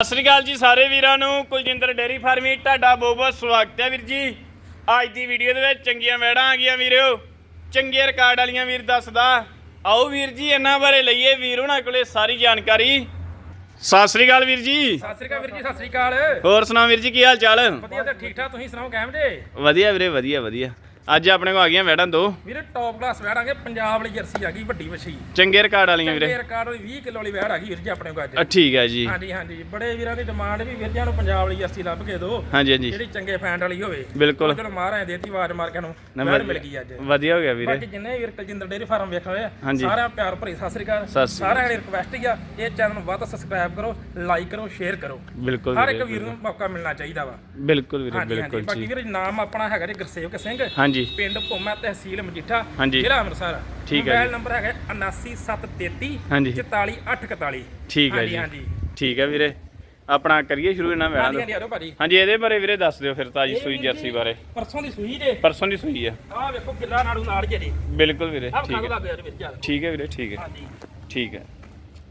ਸਤਿ ਸ੍ਰੀ ਅਕਾਲ ਜੀ ਸਾਰੇ ਵੀਰਾਂ ਨੂੰ ਕੁਲਜਿੰਦਰ ਡੇਰੀ ਫਾਰਮੀ ਤੁਹਾਡਾ ਬਹੁਤ ਬਹੁਤ ਸਵਾਗਤ ਹੈ ਵੀਰ ਜੀ। ਅੱਜ ਦੀ ਵੀਡੀਓ ਦੇ ਵਿੱਚ ਚੰਗੀਆਂ ਵੈੜਾਂ ਆ ਗਈਆਂ ਵੀਰੋ। ਚੰਗੇ ਰਿਕਾਰਡ ਵਾਲੀਆਂ ਵੀਰ ਦੱਸਦਾ। ਆਓ ਵੀਰ ਜੀ ਇਹਨਾਂ ਬਾਰੇ ਲਈਏ ਵੀਰ ਉਹਨਾਂ ਕੋਲੇ ਸਾਰੀ ਜਾਣਕਾਰੀ। ਸਤਿ ਸ੍ਰੀ ਅਕਾਲ ਵੀਰ ਜੀ। ਸਤਿ ਸ੍ਰੀ ਅਕਾਲ ਵੀਰ ਜੀ ਸਤਿ ਸ੍ਰੀ ਅਕਾਲ। ਹੋਰ ਸੁਣਾਓ ਵੀਰ ਜੀ ਕੀ ਹਾਲ ਚਾਲ? ਵਧੀਆ ਤੇ ਠੀਕ ਠਾਕ ਤੁਸੀਂ ਸੁਣਾਓ ਕੈਮ ਜੇ? ਵਧੀਆ ਵੀਰੇ ਵਧੀਆ ਵਧੀਆ। ਅੱਜ ਆਪਣੇ ਕੋਲ ਆ ਗਈਆਂ ਵੈੜਾਂ ਦੋ। ਵੀਰੇ ਟੌਪ ਕਲਾਸ ਵੈੜ ਆਂਗੇ ਪੰਜਾਬ ਵਾਲੀ ਜਰਸੀ ਆ ਗਈ ਵੱਡੀ ਵਛੀ। ਚੰਗੇ ਰਿਕਾਰਡ ਵਾਲੀਆਂ ਵੀਰੇ। ਚੰਗੇ ਰਿਕਾਰਡ ਵਾਲੀ 20 ਕਿਲੋ ਵਾਲੀ ਵੈੜ ਆ ਗਈ ਵੀਰ ਜੀ ਆਪਣੇ ਕੋਲ ਅੱਜ। ਠੀਕ ਹੈ ਜੀ। ਹਾਂਜੀ ਹਾਂਜੀ ਬੜੇ ਵੀਰਾਂ ਦੀ ਡਿਮਾਂਡ ਵੀ ਵੀਰ ਜੀ ਨੂੰ ਪੰਜਾਬ ਵਾਲੀ ਜਰਸੀ ਲੱਭ ਕੇ ਦਿਓ। ਹਾਂਜੀ ਹਾਂਜੀ। ਜਿਹੜੀ ਚੰਗੇ ਫੈਂਡ ਵਾਲੀ ਹੋਵੇ। ਬਿਲਕੁਲ। ਚਲੋ ਮਾਰਾਂ ਦੇਤੀ ਆਵਾਜ਼ ਮਾਰ ਕੇ ਨੂੰ ਵੈੜ ਮਿਲ ਗਈ ਅੱਜ। ਵਧੀਆ ਹੋ ਗਿਆ ਵੀਰੇ। ਬਾਕੀ ਜਿੰਨੇ ਵੀਰ ਕਲਜਿੰਦਰ ਡੇਰੀ ਫਾਰਮ ਵੇਖ ਹੋਏ ਆ। ਸਾਰਿਆਂ ਪਿਆਰ ਭਰੀ ਸਤਿ ਸ੍ਰੀ ਅਕਾਲ। ਸਾਰਿਆਂ ਦੀ ਰਿਕਵੈਸਟ ਹੀ ਆ ਇਹ ਚੈਨਲ ਨੂੰ ਵੱਧ ਸਬਸਕ੍ਰਾਈਬ ਕਰੋ ਲਾਈਕ ਕਰੋ ਸ਼ੇਅਰ ਕਰੋ। ਬਿਲਕੁਲ ਹਰ ਇੱਕ ਵੀਰੇ ਨੂੰ ਮੌਕਾ ਮਿਲਣਾ ਚਾਹੀਦਾ ਵਾ। ਬਿਲਕੁਲ ਵੀਰੇ ਬਿਲਕੁਲ ਬਾਕੀ ਵੀਰ ਨਾਮ ਆਪਣਾ ਹੈਗਾ ਜੀ ਗੁਰਸੇਵਕ ਸਿੰਘ। ਹਾਂਜੀ। ਪਿੰਡ ਭੋਮਾ ਤਹਿਸੀਲ ਮਜੀਠਾ ਹਾਂਜੀ। ਜ਼ਿਲ੍ਹਾ ਅੰਮ੍ਰਿਤਸਰ। ਠੀਕ ਹੈ ਮੋਬਾਈਲ ਨੰਬਰ ਹੈਗਾ 79733 ਹਾਂਜੀ। 44841 ਠੀਕ ਹੈ ਹਾਂਜੀ ਜੀ। ਹਾਂਜੀ। ਠੀਕ ਹੈ ਵੀਰੇ। ਆਪਣਾ ਕਰੀਏ ਸ਼ੁਰੂ ਇਹਨਾਂ ਹਾਂਜੀ ਤੋਂ ਹਾਂਜੀ ਆਰੋ ਭਾਜੀ। ਹਾਂਜੀ ਇਹਦੇ ਬਾਰੇ ਵੀਰੇ ਦੱਸ ਦਿਓ ਫਿਰ ਤਾਜੀ ਇਹ ਸੂਈ ਵੀਰ ਜਰਸੀ ਜੀ ਬਾਰੇ। ਪਰਸੋਂ ਦੀ ਸੂਈ ਜੇ। ਪਰਸੋਂ ਦੀ ਸੂਈ ਆ। ਆਹ ਵੇਖੋ ਕਿੱਲਾ ਨਾੜੂ ਨਾਲ ਜੇ ਜੀ। ਬਿਲਕੁਲ ਵੀਰੇ ਆਹ ਠੀਕ ਖਾਗ ਹੈ। ਲੱਗ ਯਾਰ ਵੀਰ ਜੀ ਠੀਕ ਹੈ ਵੀਰੇ ਠੀਕ ਹੈ। ਹਾਂਜੀ। ਠੀਕ ਹੈ।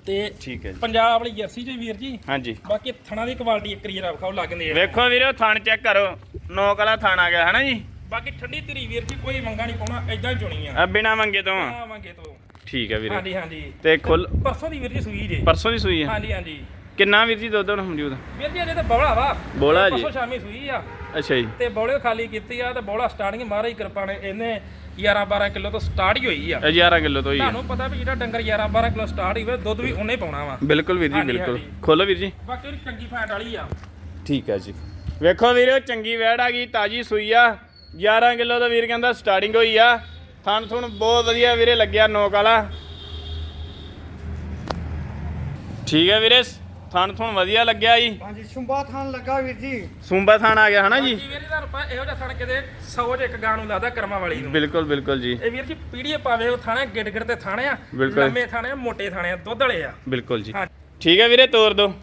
ਤੇ ਠੀਕ ਹੈ ਜੀ। ਪੰਜਾਬ ਵਾਲੀ ਜਰਸੀ ਜੀ ਵੀਰ ਜੀ। ਹਾਂਜੀ। ਬਾਕੀ ਥਣਾ ਦੀ ਕੁਆਲਿਟੀ ਇੱਕ ਰੀਜਰ ਵਿਖਾਓ ਲੱਗਦੇ ਵੇਖੋ ਵੀਰੇ ਉਹ ਥਣ ਚੈੱਕ ਕਰੋ। ਨੌਕ ਵਾਲਾ ਥਣ ਆ ਗਿਆ ਹਨਾ ਜੀ? ਬਾਕੀ ਠੰਡੀ ਧੀਰੀ ਵੀਰ ਜੀ ਕੋਈ ਮੰਗਾ ਨਹੀਂ ਪਾਉਣਾ ਐਦਾਂ ਹੀ ਚੁਣੀ ਆ ਆ ਬਿਨਾ ਮੰਗੇ ਤੋਂ। ਆ। ਆ ਮੰਗੇ ਤੋਂ। ਠੀਕ ਹੈ ਵੀਰੇ। ਹਾਂਜੀ ਹਾਂਜੀ। ਤੇ ਖੁੱਲ ਪਰਸੋਂ ਦੀ ਵੀਰ ਜੀ ਸੂਈ ਜੇ। ਪਰਸੋਂ ਦੀ ਸੂਈ ਆ? ਹਾਂਜੀ ਹਾਂਜੀ। ਕਿੰਨਾ ਵੀਰ ਜੀ ਦੁੱਧ ਹੁਣ ਮੌਜੂਦ ਵੀਰ ਜੀ ਅਜੇ ਤਾਂ ਬੌਲਾ ਵਾ। ਬੌਲਾ ਜੀ। ਪਰਸੋਂ ਸ਼ਾਮੀ ਸੂਈ ਆ। ਅੱਛਾ ਜੀ। ਤੇ ਬੌਲੇ ਖਾਲੀ ਕੀਤੀ ਆ ਤੇ ਬੌਲਾ ਸਟਾਰਟਿੰਗ ਮਹਾਰਾਜ ਕਿਰਪਾ ਨੇ। ਇਹਨੇ 11 12 ਕਿਲੋ ਤੋਂ ਸਟਾਰਟ ਹੀ ਹੋਈ ਆ। 11 ਕਿਲੋ ਤੋਂ ਹੀ ਆ। ਤੁਹਾਨੂੰ ਪਤਾ ਵੀ ਜਿਹੜਾ ਡੰਗਰ 11 12 ਕਿਲੋ ਸਟਾਰਟ ਹੀ ਹੋਵੇ ਦੁੱਧ ਵੀ ਉਹਨੇ ਪਾਉਣਾ ਵਾ। ਬਿਲਕੁਲ ਵੀਰ ਜੀ ਹਾਂਜੀ, ਬਿਲਕੁਲ। ਹਾਂਜੀ। ਖੋਲੋ ਵੀਰ ਜੀ। ਬਾਕੀ ਉਹਦੀ ਚੰਗੀ ਫੈਟ ਵਾਲੀ ਆ। ਠੀਕ ਹੈ ਜੀ। ਵੇਖੋ ਵੀਰੇ ਚੰਗੀ ਵੈੜ ਆ ਗਈ ਤਾਜੀ ਸੂਈ ਆ। 11 ਕਿਲੋ ਦਾ ਵੀਰ ਕਹਿੰਦਾ ਸਟਾਰਟਿੰਗ ਹੋਈ ਆ। ਥਣ ਥੁਣ ਬਹੁਤ ਵਧੀਆ ਵੀਰੇ ਲੱਗਿਆ ਨੋਕ ਵਾਲਾ। ਠੀਕ ਹੈ ਵੀਰੇ ਥਣ ਥੁਣ ਵਧੀਆ ਲੱਗਿਆ ਜੀ। ਹਾਂਜੀ ਸ਼ੁੰਭਾ ਥਾਨ ਲੱਗਾ ਵੀਰ ਜੀ। ਸੂੰਬਾ ਥਣ ਆ ਗਿਆ ਹਨਾ ਜੀ? ਬਾਕੀ ਵੀਰ ਜੀ ਤੁਹਾਨੂੰ ਪਤਾ ਇਹੋ ਜਿਹਾ ਥਣ ਕਿਤੇ 100 ਚ ਇੱਕ ਗਾਂ ਨੂੰ ਲਾਦਾ ਕਰਮਾਂ ਵਾਲੀ ਨੂੰ। ਬਿਲਕੁਲ ਬਿਲਕੁਲ ਜੀ। ਇਹ ਵੀਰ ਜੀ ਪੀੜੀਏ ਪਾਵੇ ਉਹ ਥਾਣੇ ਗਿੜ ਗਿੜ ਤੇ ਥਾਣੇ ਆ। ਬਿਲਕੁਲ। ਲੰਮੇ ਥਾਣੇ ਆ ਮੋਟੇ ਥਾਣੇ ਆ ਦੁੱਧ ਵਾਲੇ ਆ। ਬਿਲਕੁਲ ਜੀ। ਹਾਂ ਠੀਕ ਹੈ ਵੀਰੇ ਤੋਰ ਦੋ।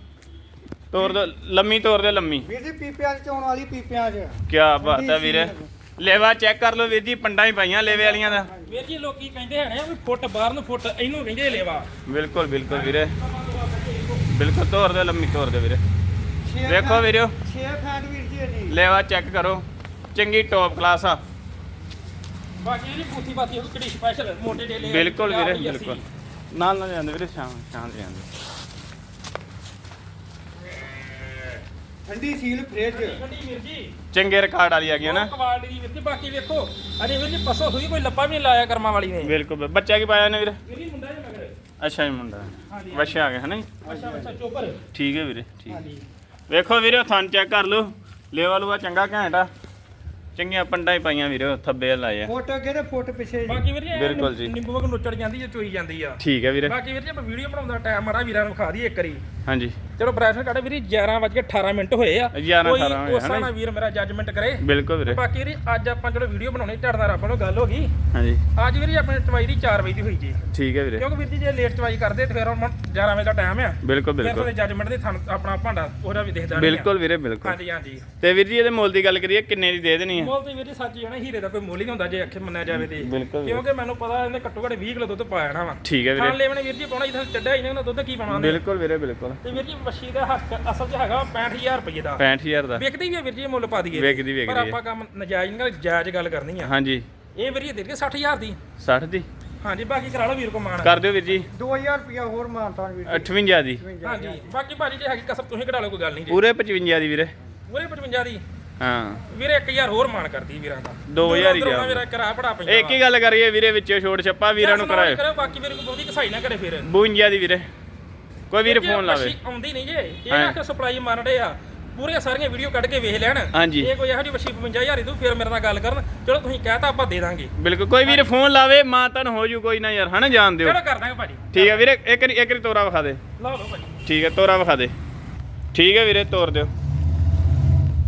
ਤੋਰ ਦੋ ਲੰਮੀ ਤੋਰ ਦੇ ਲੰਮੀ। ਵੀਰ ਜੀ ਪੀਪਿਆਂ 'ਚ ਚੋਣ ਵਾਲੀ ਪੀਪਿਆਂ 'ਚ। ਕੀ ਬਾਤ ਹੈ ਵੀਰੇ। ਲੇਵਾ ਚੈੱਕ ਕਰ ਲਓ ਵੀਰ ਜੀ ਪੰਡਾਂ ਹੀ ਪਾਈਆਂ ਲੇਵੇ ਵਾਲੀਆਂ ਦਾ। ਵੀਰ ਜੀ ਲੋਕੀ ਕਹਿੰਦੇ ਹਣੇ ਵੀ ਫੁੱਟ ਬਾਹਰ ਨੂੰ ਫੁੱਟ ਇਹਨੂੰ ਕਹਿੰਦੇ ਲੇਵਾ। ਬਿਲਕੁਲ ਬਿਲਕੁਲ ਵੀਰੇ। ਬਿਲਕੁਲ ਤੋਰ ਦੇ ਲੰਮੀ ਤੋਰ ਦੇ ਵੀਰੇ। ਵੇਖੋ ਵੀਰਿਓ ਛੇ ਫੈਂਟ ਵੀਰ ਜੀ ਇਹਦੀ। ਲੇਵਾ ਚੈੱਕ ਕਰੋ। ਚੰਗੀ ਟੌਪ ਕਲਾਸ ਆ। ਬਾਕੀ ਇਹਦੀ ਪੂਥੀ ਪਾਤੀ ਉਹ ਕਿਹੜੀ ਸਪੈਸ਼ਲ ਮੋਟੇ ਡੇਲੇ ਬਿਲਕੁਲ ਵੀਰੇ ਬਿਲਕੁਲ। ਨਾਲ ਨਾਲ ਜਾਂਦੇ ਵੀਰੇ ਸ਼ਾਮ ਸ਼ਾਮ ਦੇ ਜਾਂਦੇ ਠੰਡੀ ਸੀਲ ਫ੍ਰਿਜ। ਠੰਡੀ ਵੀਰ ਜੀ। ਚੰਗੇ ਰਿਕਾਰਡ ਵਾਲੀ ਆ ਗਈ ਨਾ। ਕੁਆਲਿਟੀ ਦੀ ਵੀਰ ਜੀ। ਬਾਕੀ ਵੇਖੋ ਅਰੇ ਵੀਰ ਜੀ ਪਸੋ ਹੋਈ ਕੋਈ ਲੱਪਾ ਵੀ ਨਹੀਂ ਲਾਇਆ ਕਰਮਾਂ ਵਾਲੀ ਨੇ। ਬਿਲਕੁਲ ਬੱਚਾ ਕੀ ਪਾਇਆ ਨੇ ਵੀਰੇ? ਵੀਰ ਜੀ ਮੁੰਡਾ ਜੀ ਮਗਰ। ਅੱਛਾ ਜੀ ਮੁੰਡਾ। ਹਾਂਜੀ। ਆ ਗਿਆ ਹੈ ਨਾ ਜੀ? ਅੱਛਾ ਅੱਛਾ ਚੋਪਰ। ਠੀਕ ਹੈ ਵੀਰੇ ਠੀਕ। ਹਾਂਜੀ। ਵੇਖੋ ਵੀਰੇ ਥਣ ਚੈੱਕ ਕਰ ਲਓ। ਲੇਵਾ ਲੂਆ ਚੰਗਾ ਘੈਂਟ ਆ। ਚੰਗੀਆਂ ਪੰਡਾਂ ਹੀ ਪਾਈਆਂ ਵੀਰੇ ਥੱਬੇ ਲਾਏ ਆ ਫੁੱਟ ਅੱਗੇ ਤੇ ਫੁੱਟ ਪਿੱਛੇ ਜੀ। ਬਾਕੀ ਵੀਰ ਜੀ ਇਹ ਬਿਲਕੁਲ ਜੀ। ਨਿੰਬੂ ਵਗ ਨੁੱਚੜ ਜਾਂਦੀ ਜੇ ਚੋਈ ਜਾਂਦੀ ਆ। ਠੀਕ ਹੈ ਵੀਰੇ। ਬਾਕੀ ਵੀਰ ਜੀ ਆਪਾਂ ਵੀਡੀਓ ਬਣਾਉਂਦਾ ਟਾਈਮ ਮਾਰਾ ਵੀਰਾਂ ਨੂੰ ਵਿਖਾ ਦਈਏ ਇੱਕ ਵਾਰੀ। ਹਾਂਜੀ। ਚਲੋ ਬ੍ਰੈਸਲੇਟ ਕੱਢ ਵੀਰ ਜੀ 11 ਵਜੇ 18 ਮਿੰਟ ਹੋਏ ਆ। 11 ਕੋਈ 18 ਹੋਏ, ਉਸ ਨਾਲ ਵੀਰ ਮੇਰਾ ਜੱਜਮੈਂਟ ਕਰੇ। ਬਿਲਕੁਲ ਵੀਰੇ। ਬਾਕੀ ਵੀਰ ਅੱਜ ਆਪਾਂ ਚਲੋ ਵੀਡੀਓ ਬਣਾਉਣੀ ਝੜਦਾ ਰੱਬ ਨੂੰ ਗੱਲ ਹੋ ਗਈ। ਹਾਂਜੀ। ਅੱਜ ਵੀਰ ਆਪਣੇ ਚਵਾਈ ਦੀ 4 ਵਜੇ ਦੀ ਹੋਈ ਜੀ। ਠੀਕ ਹੈ ਵੀਰੇ। ਕਿਉਂਕਿ ਵੀਰ ਜੀ ਜੇ ਲੇਟ ਚਵਾਈ ਕਰਦੇ ਤੇ ਫਿਰ ਹੁਣ 11 ਵਜੇ ਦਾ ਟਾਈਮ ਆ। ਬਿਲਕੁਲ ਫਿਰ ਬਿਲਕੁਲ। ਉਹਦੇ ਜੱਜਮੈਂਟ ਦੇ ਥਣ ਆਪਣਾ ਭਾਂਡਾ ਉਹਦਾ ਵੀ ਦੇਖਦਾ ਆ। ਬਿਲਕੁਲ ਵੀਰੇ ਬਿਲਕੁਲ। ਹਾਂਜੀ ਹਾਂਜੀ। ਤੇ ਵੀਰ ਜੀ ਇਹਦੇ ਮੁੱਲ ਦੀ ਗੱਲ ਕਰੀਏ ਕਿੰਨੇ ਦੀ ਦੇ ਦੇਣੀ ਆ? ਮੁੱਲ ਤੇ ਵੀਰ ਸੱਚ ਜਣਾ ਹੀਰੇ ਦਾ ਕੋਈ ਮੁੱਲ ਹੀ ਨਹੀਂ ਹੁੰਦਾ ਜੇ ਅੱਖੇ ਮੰਨਿਆ ਜਾਵੇ ਤੇ। ਕਿਉਂਕਿ ਮੈਨੂੰ ਪਤਾ ਇਹਨੇ ਘੱਟੋ ਘੱਟ 20 ਕਿਲੋ ਦੁੱਧ ਪਾ ਜਾਣਾ ਵਾ। ਠੀਕ ਹੈ ਖਾਣ ਵੀਰੇ ਲੈਵਣੇ ਵੀਰ ਜੀ ਪਾਉਣਾ ਜਿੱਥੇ ਚੱਡਿਆ ਇਹਨਾਂ ਦਾ ਦੁੱਧ ਕੀ ਪਾਉਣਾ ਬਿਲਕੁਲ ਵੀਰੇ ਬਿਲਕੁਲ। ਤੇ ਵੀਰ ਜੀ ਮੱਛੀ ਦਾ ਹੱਕ ਅਸਲ 'ਚ ਹੈਗਾ 65000 ਰੁਪਏ ਦਾ। 65000 ਦਾ। ਵਿਕਦੀ ਵੀ ਆ ਵੀਰ ਜੀ ਇਹ ਮੁੱਲ ਪਾ ਦਈਏ। ਵਿਕਦੀ- ਵਿਕਦੀ ਪਰ ਹੈ। ਆਪਾਂ ਕੰਮ ਨਜਾਇਜ਼ ਨਹੀਂ ਕਰ ਜਾਇਜ਼ ਗੱਲ ਕਰਨੀ ਆ। ਹਾਂਜੀ। ਇਹ ਵੀਰ ਜੀ ਦੇ ਕੇ 60000 ਦੀ। 60 ਦੀ। ਹਾਂਜੀ ਬਾਕੀ ਕਰਾ ਲਓ ਵੀਰ ਕੋ ਮਾਣ। ਕਰ ਦਿਓ ਵੀਰ ਜੀ। 2000 ਰੁਪਿਆ ਹੋਰ ਮਾਨਤਾਨ ਵੀਰ ਜੀ। 58 ਦੀ। ਹਾਂਜੀ ਬਾਕੀ ਭਾਜੀ ਜੇ ਹੈਗੀ ਕਸਰ ਤੁਸੀਂ ਕਢਾ ਲਓ ਕੋਈ ਗੱਲ ਨਹੀਂ ਜੀ। ਪੂਰੇ 55 ਦੀ ਵੀਰੇ। ਪੂਰੇ 55 ਦੀ। ਹਾਂ। ਵੀਰੇ 1000 ਹੋਰ ਮਾਣ ਕਰਦੀ ਵੀਰਾਂ ਦਾ। 2000 ਹੀ ਦੂਰੋਂ ਜਾ। ਮੇਰਾ ਕਿਰਾਇਆ ਬੜਾ ਪੈਂਦਾ ਇੱਕ ਹੀ ਗੱਲ ਕਰੀਏ ਵੀਰੇ ਵਿੱਚੇ ਛੋੜ ਛੱਪਾ ਵੀਰਾਂ ਨੂੰ ਕਰਾਏ ਕਰੋ ਬਾਕੀ ਵੀਰ ਕੋ ਬਹੁਤੀ ਕਸਾਈ ਨਾ ਕਰੇ ਫਿਰ। 52 ਦੀ ਵੀਰੇ। ਕੋਈ ਵੀਰ ਫੋਨ ਲਾਵੇ। ਆਉਂਦੀ ਨਹੀਂ ਜੇ। ਇਹ। ਨਾ ਕਿ ਸਪਲਾਈ ਮਾਰਦੇ ਆ। ਪੂਰੀਆਂ ਸਾਰੀਆਂ ਵੀਡੀਓ ਕੱਢ ਕੇ ਵੇਖ ਲੈਣ। ਹਾਂਜੀ। ਇਹ ਕੋਈ ਇਹੋ ਜਿਹੀ ਮੱਛੀ 55000 ਦੀ ਤੂੰ ਫਿਰ ਮੇਰੇ ਨਾਲ ਗੱਲ ਕਰਨ। ਚਲੋ ਤੁਸੀਂ ਕਹਿਤਾ ਆਪਾਂ ਦੇ ਦਾਂਗੇ। ਬਿਲਕੁਲ ਕੋਈ ਵੀਰ ਫੋਨ ਲਾਵੇ ਮਾਂ ਤਨ ਹੋ ਜੂ ਕੋਈ ਨਾ ਯਾਰ ਹਨਾ ਜਾਣ ਦਿਓ। ਚਲੋ ਕਰ ਦਾਂਗੇ ਭਾਜੀ। ਠੀਕ ਹੈ ਵੀਰੇ ਇੱਕ ਵਾਰੀ- ਇੱਕ ਵਾਰੀ ਤੋਰਾ ਵਿਖਾ ਦੇ। ਲਓ ਲਓ ਭਾਜੀ। ਠੀਕ ਹੈ ਤੋਰਾ ਵਿਖਾ ਦੇ। ਠੀਕ ਹੈ ਵੀਰੇ ਤੋਰ ਦਿਓ।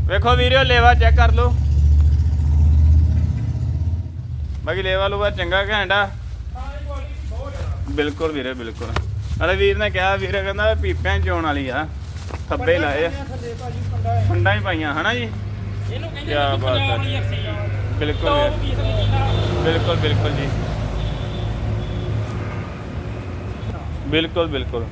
ਵੇਖੋ ਵੀਰਿਓ ਲੇਵਾ ਚੈੱਕ ਕਰ ਲਓ। ਬਾਕੀ ਲੇਵਾ ਲੂਵਾ ਚੰਗਾ ਘੈਂਟਾ ਬਿਲਕੁਲ ਵੀਰੇ ਬਿਲਕੁਲ। ਅਰੇ ਵੀਰ ਨੇ ਕਿਹਾ ਵੀਰੇ ਕਹਿੰਦਾ ਪੀਪਿਆਂ ਚੋਣ ਵਾਲੀ ਆ। ਥੱਬੇ ਲਾਏ ਆ। ਥੱਲੇ ਭਾਜੀ ਪੰਡਾ ਹੈ ਫੰਡਾਂ ਹੀ ਪਾਈਆਂ ਹਨਾ ਜੀ? ਇਹਨੂੰ ਕਹਿੰਦੇ ਕਿਆ ਬਾਤ ਹੈ। ਬਿਲਕੁਲ ਚੀਜ਼ਾਂ ਬਿਲਕੁਲ ਬਿਲਕੁਲ ਜੀ। ਬਿਲਕੁਲ ਬਿਲਕੁਲ।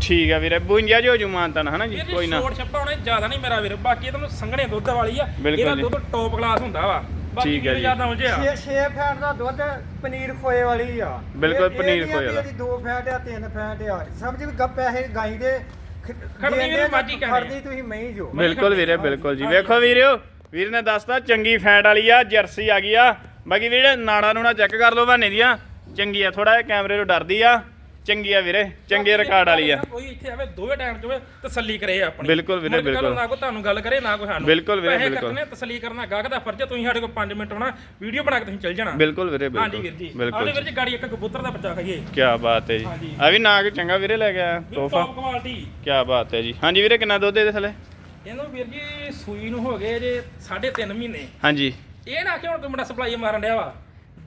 ਠੀਕ ਆ ਵੀਰੇ 52 ਜੋ ਜੂ ਮਾਨਤਨ ਹਨਾ ਜੀ? ਕੋਈ ਨਾ। ਛੋਟ ਛੱਪਾ ਹੋਣੇ ਜ਼ਿਆਦਾ ਨਹੀਂ ਮੇਰਾ ਵੀਰ। ਬਾਕੀ ਇਹ ਤੁਹਾਨੂੰ ਸੰਘਣੇ ਦੁੱਧ ਵਾਲੀ ਆ। ਬਿਲਕੁਲ ਇਹਦਾ ਜੀ। ਦੁੱਧ ਟੌਪ ਕਲਾਸ ਹੁੰਦਾ ਵਾ। ਬਾਕੀ ਠੀਕ ਹੈ ਵੀਰ ਜੀ। ਜ਼ਿਆਦਾ ਉਲਝਿਆ। 6 6 ਫੈਟ ਦਾ ਦੁੱਧ ਪਨੀਰ ਖੋਏ ਵਾਲੀ ਆ। ਬਿਲਕੁਲ ਇਹ- ਇਹ ਪਨੀਰ ਨਹੀਂ ਆ ਖੋਏ ਵੀ ਵਾਲਾ। ਇਹਦੀ ਦੋ ਫੈਟ ਆ ਤਿੰਨ ਫੈਟ ਆ। ਸਮਝ ਵੀ ਗੱਪ ਪੈਸੇ ਗਾਈ ਦੇ। ਖ- ਖੜਨੀ ਦੇਣ ਵੀ ਦੇ ਮਾਝੀ ਕਹਿਣੀ। ਖੜਨੀ ਤੁਸੀਂ ਮਹੀਂ ਜੋ। ਬਿਲਕੁਲ ਵੀਰੇ ਬਿਲਕੁਲ ਜੀ। ਵੇਖੋ ਵੀਰਿਓ ਵੀਰ ਨੇ ਦੱਸਤਾ ਚੰਗੀ ਫੈਂਟ ਵਾਲੀ ਆ ਜਰਸੀ ਆ ਗਈ ਆ। ਬਾਕੀ ਵੀਰੇ ਨਾੜਾ ਨੂੜਾ ਚੈੱਕ ਕਰ ਲਓ ਬਾਨੇ ਦੀਆਂ। ਚੰਗੀ ਆ ਥੋੜਾ ਜਿਹਾ ਕੈਮਰੇ ਤੋਂ ਡਰਦੀ ਆ। ਚੰਗੀ ਆ ਵੀਰੇ ਚੰਗੇ ਰਿਕਾਰਡ ਵਾਲੀ ਆ। ਕੋਈ ਇੱਥੇ ਆਵੇ ਦੋਵੇਂ ਟਾਈਮ ਚ ਹੋਵੇ ਤਸੱਲੀ ਕਰੇ ਆਪਣੀ। ਬਿਲਕੁਲ ਵੀਰੇ, ਮੁੜ ਕੇ ਕੱਲ੍ਹ ਬਿਲਕੁਲ। ਨਾ ਕੋਈ ਤੁਹਾਨੂੰ ਗੱਲ ਕਰੇ ਨਾ ਕੋਈ ਸਾਨੂੰ। ਬਿਲਕੁਲ ਵੀਰੇ, ਪੈਸੇ ਬਿਲਕੁਲ। ਕੱਟਣੇ ਤਸੱਲੀ ਕਰਨਾ ਗਾਹਕ ਦਾ ਫਰਜ਼ ਹੈ ਤੁਸੀਂ ਸਾਡੇ ਕੋਲ 5 ਮਿੰਟ ਹੋਣਾ ਵੀਡੀਓ ਬਣਾ ਕੇ ਤੁਸੀਂ ਚੱਲ ਜਾਣਾ। ਬਿਲਕੁਲ ਵੀਰੇ ਹਾਂਜੀ ਬਿਲਕੁਲ ਵੀਰ ਜੀ। ਬਿਲਕੁਲ। ਵੀਰ ਜੀ ਗਾੜੀ ਇੱਕ ਕਬੂਤਰ ਦਾ ਬੱਚਾ ਖਾਈਏ। ਕੀ ਬਾਤ ਹੈ ਜੀ। ਹਾਂਜੀ। ਆ ਵੀ ਨਾਗ ਚੰਗਾ ਵੀਰੇ ਲੈ ਗਿਆ ਤੋਹਫਾ। ਟੌਪ ਕੁਆਲਿਟੀ ਕੀ ਬਾਤ ਹੈ ਜੀ। ਹਾਂਜੀ ਵੀਰੇ ਕਿੰਨਾ ਦੁੱਧ ਇਹਦੇ ਥੱਲੇ? ਇਹਨੂੰ ਵੀਰ ਜੀ ਸੂਈ ਨੂੰ ਹੋ ਗਏ ਜੇ 3.5 ਮਹੀਨੇ। ਹਾਂਜੀ। ਇਹ ਨਾ ਕਿ ਹੁਣ ਕੋਈ ਮੁੰਡਾ ਸਪਲਾਈ ਮਾਰਨ ਡਿਆ ਵਾ।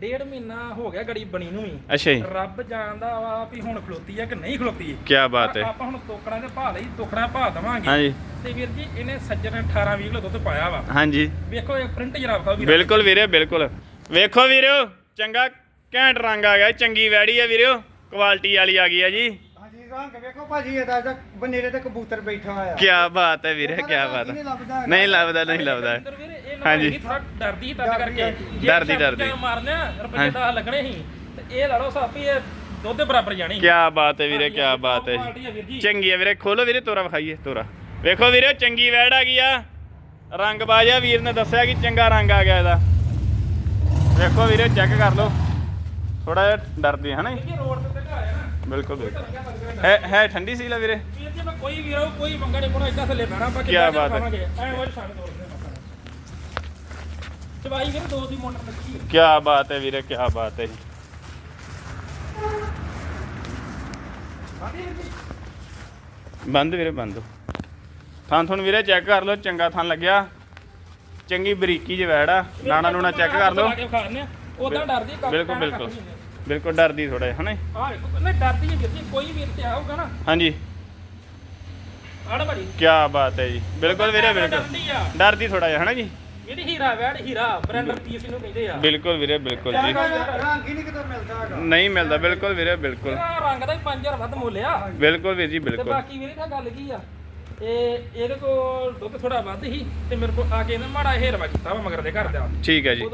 ਡੇਢ ਮਹੀਨਾ ਹੋ ਗਿਆ ਗੜੀ ਬਣੀ ਨੂੰ ਵੀ। ਅੱਛਾ ਜੀ। ਰੱਬ ਜਾਣਦਾ ਵਾ ਵੀ ਹੁਣ ਖਲੋਤੀ ਆ ਕਿ ਨਹੀਂ ਖਲੋਤੀ। ਕੀ ਬਾਤ ਹੈ। ਆਪਾਂ ਹੁਣ ਤੋਕੜਾਂ ਦੇ ਭਾਅ ਲਈ ਤੋਕੜਾਂ ਭਾਅ ਦਵਾਂਗੇ। ਹਾਂਜੀ। ਤੇ ਵੀਰ ਜੀ ਇਹਨੇ ਸੱਜਣ 18 20 ਕਿਲੋ ਦੁੱਧ ਪਾਇਆ ਵਾ। ਹਾਂਜੀ। ਵੇਖੋ ਇਹ ਪ੍ਰਿੰਟ ਜਰਾ ਵਿਖਾਓ ਵੀਰ। ਬਿਲਕੁਲ ਵੀਰੇ ਬਿਲਕੁਲ। ਵੇਖੋ ਵੀਰਿਓ ਚੰਗਾ ਘੈਂਟ ਰੰਗ ਆ ਗਿਆ ਚੰਗੀ ਵੈੜੀ ਆ ਵੀਰਿਓ ਕੁਆਲਿਟੀ ਵਾਲੀ ਆ ਗਈ ਆ ਜੀ। ਹਾਂਜੀ ਰੰਗ ਵੇਖੋ ਭਾਜੀ ਇਹਦਾ ਬਨੇਰੇ ਤੇ ਕਬੂਤਰ ਬੈਠਾ ਆ ਕੀ ਬਾਤ ਹੈ ਵੀਰੇ ਕੀ ਬਾਤ ਨਹੀਂ ਹੈ। ਲੱਭਦਾ। ਨਹੀਂ ਲੱਭਦਾ ਨਹੀਂ ਵੀਰੇ ਹਾਂਜੀ। ਥੋੜਾ ਡਰਦੀ ਸੀ ਤਦ ਕਰਕੇ। ਜੇ ਡਰਦੀ- ਡਰਦੀ। ਮਾਰਨੇ ਰੁਪਏ ਹਾਂਜੀ। 10 ਲੱਗਣੇ ਸੀ। ਤੇ ਇਹ ਲਾ ਲਓ ਸਾਪੀ ਇਹ ਦੁੱਧ ਦੇ ਬਰਾਬਰ ਜਾਣੀ। ਕੀ ਬਾਤ ਹੈ ਵੀਰੇ ਕੀ ਬਾਤ ਹੈ ਜੀ। ਚੰਗੀ ਆ ਵੀਰੇ ਖੋਲੋ ਵੀਰੇ ਤੋਰਾ ਵਿਖਾਈਏ ਤੋਰਾ। ਵੇਖੋ ਵੀਰੇ ਚੰਗੀ ਵੈੜ ਆ ਗਈ ਆ। ਰੰਗ ਬਾਜਾ ਵੀਰ ਨੇ ਦੱਸਿਆ ਕਿ ਚੰਗਾ ਰੰਗ ਆ ਗਿਆ ਇਹਦਾ। ਵੇਖੋ ਵੀਰੇ ਚੈੱਕ ਕਰ ਲਓ। ਥੋੜਾ ਜਿਹਾ ਡਰਦੀ ਹੈ ਨਾ ਰੋਡ ਤੇ ਘਰ ਬਿਲਕੁਲ ਬਿਲਕੁਲ। ਹੈ ਹੈ ਠੰਡੀ ਸੀ ਲਾ ਵੀਰੇ? ਵੀਰ ਜੀ ਮੈਂ ਕੋਈ ਵੀਰ ਆਊ, ਕੋਈ ਮੰਗਾ ਨਹੀਂ ਕੋਣਾ ਇੱਦਾਂ ਥੱਲੇ ਬਹਿਣਾ ਆਪਾਂ ਕਿਆ ਬਾਤ ਹੈ। ਖਾਵਾਂਗੇ। ਐ ਉਹ ਸਾਨੂੰ ਤੋੜਦੇ ਮੱਥਾ ਚਵਾਈ ਵੀਰ ਦੋ ਦੀ ਮੋਟਰ ਲੱਗੀ ਹੈ। ਕੀ ਬਾਤ ਹੈ ਵੀਰੇ ਕੀ ਬਾਤ ਹੈ ਜੀ। ਬੰਦ ਵੀਰੇ ਬੰਦ। ਥਾਂ ਤੁਹਾਨੂੰ ਵੀਰੇ ਚੈੱਕ ਕਰ ਲਓ ਚੰਗਾ ਥਾਂ ਲੱਗਿਆ। ਚੰਗੀ ਬਰੀਕੀ ਜਿ ਵੈੜ ਨਾਣਾ ਨੂਣਾ ਚੈੱਕ ਕਰ ਲਓ। ਉਦਾਂ ਡਰਦੀ ਬਿਲਕੁਲ ਬਿਲਕੁਲ। ਹੈ। ਬਿਲਕੁਲ ਡਰਦੀ ਥੋੜਾ ਜਿਹਾ ਹਨਾ ਵੇਖੋ ਨਹੀਂ ਡਰਦੀ ਹੈ ਵੀਰ ਜੀ ਕੋਈ ਵੀਰ ਤੇ ਆਊਗਾ ਨਾ। ਹਾਂਜੀ। ਆੜ ਬੜੀ ਕੀ ਬਾਤ ਹੈ ਜੀ। ਬਿਲਕੁਲ ਵੀਰੇ ਬਿਲਕੁਲ। ਡਰਦੀ ਥੋੜਾ ਜਿਹਾ ਹਨਾ ਜੀ? ਇਹਦੀ ਹੀਰਾ ਵੈੜ ਹੀਰਾ ਬ੍ਰਾਂਡਰ ਪੀਸ ਨੂੰ ਕਹਿੰਦੇ ਆ। ਬਿਲਕੁਲ ਵੀਰੇ ਬਿਲਕੁਲ ਜੀ। ਰੰਗ ਹੀ ਨਹੀਂ ਕਿਤੋਂ ਮਿਲਦਾ ਹੈਗਾ। ਨਹੀਂ ਮਿਲਦਾ ਬਿਲਕੁਲ ਵੀਰੇ ਬਿਲਕੁਲ। ਇਹਦਾ ਰੰਗ ਦਾ ਹੀ 5000 ਵੱਧ ਮੁੱਲ ਆ। ਬਿਲਕੁਲ ਵੀਰ ਜੀ ਤੇ ਬਿਲਕੁਲ। ਬਾਕੀ ਵੀਰੇ ਤਾਂ ਗੱਲ ਕੀ ਆ? ਇਹ ਇਹਦੇ ਕੋਲ ਦੁੱਧ ਥੋੜਾ ਵੱਧ ਸੀ ਤੇ ਮੇਰੇ ਕੋਲ ਆ ਕੇ ਇਹਨੇ ਮਾੜਾ ਹੇਰਵਾ ਕੀਤਾ ਵਾ ਮਗਰ ਦੇ ਘਰ ਦਾ। ਠੀਕ ਹੈ ਜੀ।